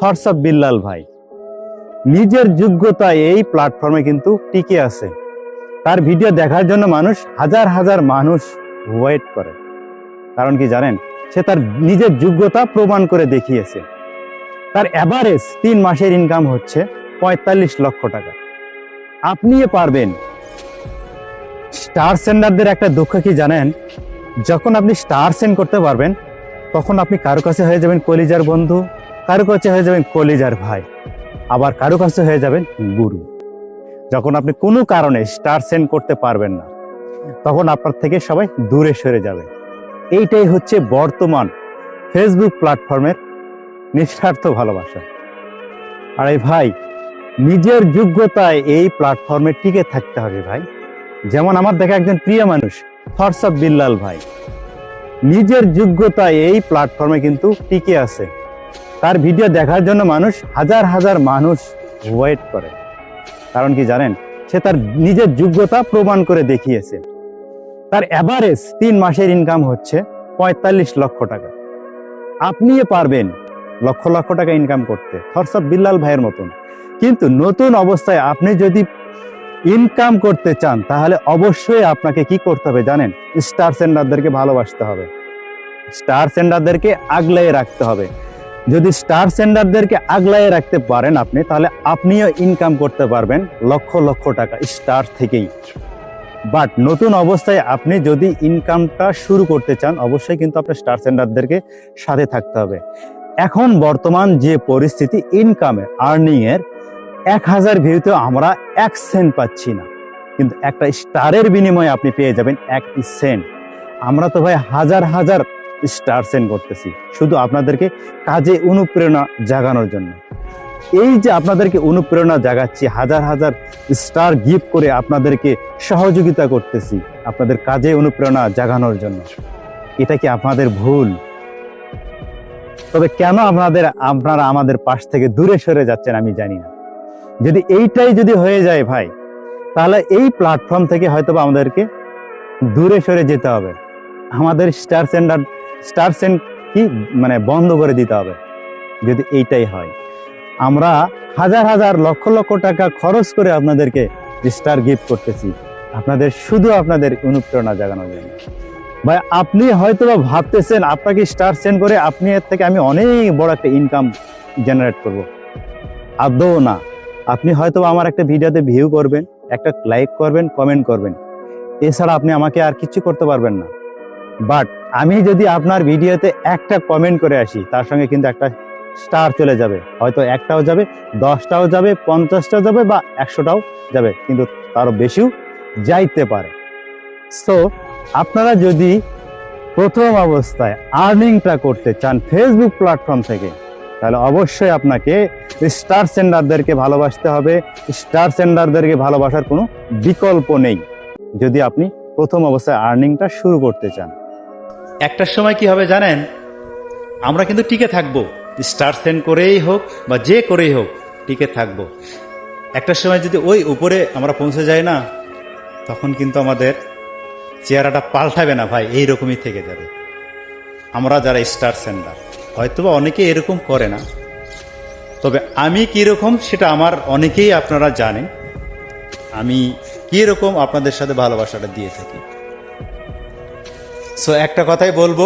Thoughts of Billal ভাই? নিজের যোগ্যতায় এই প্ল্যাটফর্মে কিন্তু টিকে আছে। তার ভিডিও দেখার জন্য মানুষ হাজার হাজার মানুষ ওয়েট করে। কারণ কি জানেন? সে তার নিজের যোগ্যতা প্রমাণ করে দেখিয়েছে। তার অ্যাভারেজ তিন মাসের ইনকাম হচ্ছে পঁয়তাল্লিশ লক্ষ টাকা। আপনিও পারবেন। স্টার সেন্ডারদের একটা দুঃখ কি জানেন? যখন আপনি স্টার সেন্ড করতে পারবেন, তখন আপনি কারও কাছে হয়ে যাবেন কলিজার বন্ধু কারও কাছে হয়ে যাবেন কলিজার ভাই, আবার কারও কাছে হয়ে যাবেন গুরু। যখন আপনি কোনো কারণে স্টার সেন্ড করতে পারবেন না, তখন আপনার থেকে সবাই দূরে সরে যাবে। এইটাই হচ্ছে বর্তমান ফেসবুক প্ল্যাটফর্মের নিঃস্বার্থ ভালোবাসা। আর এই ভাই, নিজের যোগ্যতায় এই প্ল্যাটফর্মে টিকে থাকতে হবে ভাই। যেমন আমার দেখা একজন প্রিয় মানুষ অফ বিল্লাল ভাই, নিজের যোগ্যতায় এই প্ল্যাটফর্মে কিন্তু টিকে আছে। তার ভিডিও দেখার জন্য মানুষ হাজার হাজার মানুষ ওয়েট করে। কারণ কি জানেন? সে তার নিজের যোগ্যতা প্রমাণ করে দেখিয়েছে। তার অ্যাভারেজ তিন মাসের ইনকাম হচ্ছে পঁয়তাল্লিশ লক্ষ টাকা। আপনিও পারবেন লক্ষ লক্ষ টাকা ইনকাম করতে। অফ বিল্লাল ভাইয়ের মতন। কিন্তু নতুন অবস্থায় আপনি যদি ইনকাম করতে চান, তাহলে অবশ্যই আপনাকে কি করতে হবে জানেন? স্টার সেন্ডারদেরকে ভালোবাসতে হবে। স্টার সেন্ডারদেরকে আগলাইয়ে রাখতে হবে। যদি স্টার সেন্ডারদেরকে আগলাইয়ে রাখতে পারেন আপনি, তাহলে আপনিও ইনকাম করতে পারবেন লক্ষ লক্ষ টাকা স্টার থেকেই। বাট নতুন অবস্থায় আপনি যদি ইনকামটা শুরু করতে চান, অবশ্যই কিন্তু আপনার স্টার সেন্ডারদেরকে সাথে থাকতে হবে। এখন বর্তমান যে পরিস্থিতি ইনকামের আর্নিং এর এক হাজার ভিউতে আমরা এক সেন্ট পাচ্ছি না। কিন্তু একটা স্টারের বিনিময়ে আপনি পেয়ে যাবেন এক সেন্ট আমরা তো ভাই হাজার হাজার স্টার সেন্ড করতেছি। শুধু আপনাদেরকে কাজে অনুপ্রেরণা জাগানোর জন্য। এই যে আপনাদেরকে অনুপ্রেরণা জাগাচ্ছি, হাজার হাজার স্টার গিফট করে আপনাদেরকে সহযোগিতা করতেছি, আপনাদের কাজে অনুপ্রেরণা জাগানোর জন্য। এটা কি আপনাদের ভুল? তবে কেন আপনাদের, আপনারা আমাদের পাশ থেকে দূরে সরে যাচ্ছেন আমি জানি না। যদি এইটাই যদি হয়ে যায় ভাই, তাহলে এই প্ল্যাটফর্ম থেকে হয়তো আমাদেরকে দূরে সরে যেতে হবে। আমাদের স্টার সেন্ডার স্টার সেন্ড কি? মানে বন্ধ করে দিতে হবে, যদি এইটাই হয়। আমরা হাজার হাজার লক্ষ লক্ষ টাকা খরচ করে আপনাদেরকে স্টার গিফট করতেছি, আপনাদের শুধু আপনাদের অনুপ্রেরণা জাগানোর জন্য। ভাই, আপনি হয়তো বা ভাবতেছেন, আপনাকে স্টার সেন্ড করে আপনি এর থেকে আমি অনেক বড় একটা ইনকাম জেনারেট করব। আদৌ না। আপনি হয়তো আমার একটা ভিডিওতে ভিউ করবেন, একটা লাইক করবেন কমেন্ট করবেন। এছাড়া আপনি আমাকে আর কিছু করতে পারবেন না। বাট আমি যদি আপনার ভিডিওতে একটা কমেন্ট করে আসি, তার সঙ্গে কিন্তু একটা স্টার চলে যাবে। হয়তো একটাও যাবে, দশটাও যাবে, পঞ্চাশটাও যাবে বা একশোটাও যাবে, কিন্তু তারও বেশিও যাইতে পারে। সো আপনারা যদি প্রথম অবস্থায় আর্নিংটা করতে চান ফেসবুক প্ল্যাটফর্ম থেকে, তাহলে অবশ্যই আপনাকে স্টার সেন্ডারদেরকে ভালোবাসতে হবে। স্টার সেন্ডারদেরকে ভালোবাসার কোনো বিকল্প নেই। যদি আপনি প্রথম অবস্থায় আর্নিংটা শুরু করতে চান। একটা সময় কি হবে জানেন? আমরা কিন্তু টিকে থাকব। স্টার সেন্ড করেই হোক বা যে করেই হোক, টিকে থাকব। একটা সময় যদি ওই উপরে আমরা পৌঁছে যাই না, তখন কিন্তু আমাদের চেহারাটা পাল্টাবে না ভাই এই রকমই থেকে যাবে। আমরা যারা স্টার সেন্ডার, হয়তোবা অনেকে এরকম করে না। তবে আমি কীরকম সেটা আমার অনেকেই আপনারা জানেন। আমি কীরকম আপনাদের সাথে ভালোবাসাটা দিয়ে থাকি। সো একটা কথাই বলব,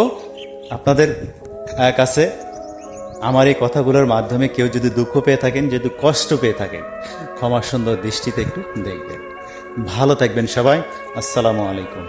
আপনাদের কাছে আমার এই কথাগুলোর মাধ্যমে কেউ যদি দুঃখ পেয়ে থাকেন, যদি কষ্ট পেয়ে থাকেন ক্ষমা সুন্দর দৃষ্টিতে একটু দেখবেন। ভালো থাকবেন সবাই। আসসালামু আলাইকুম।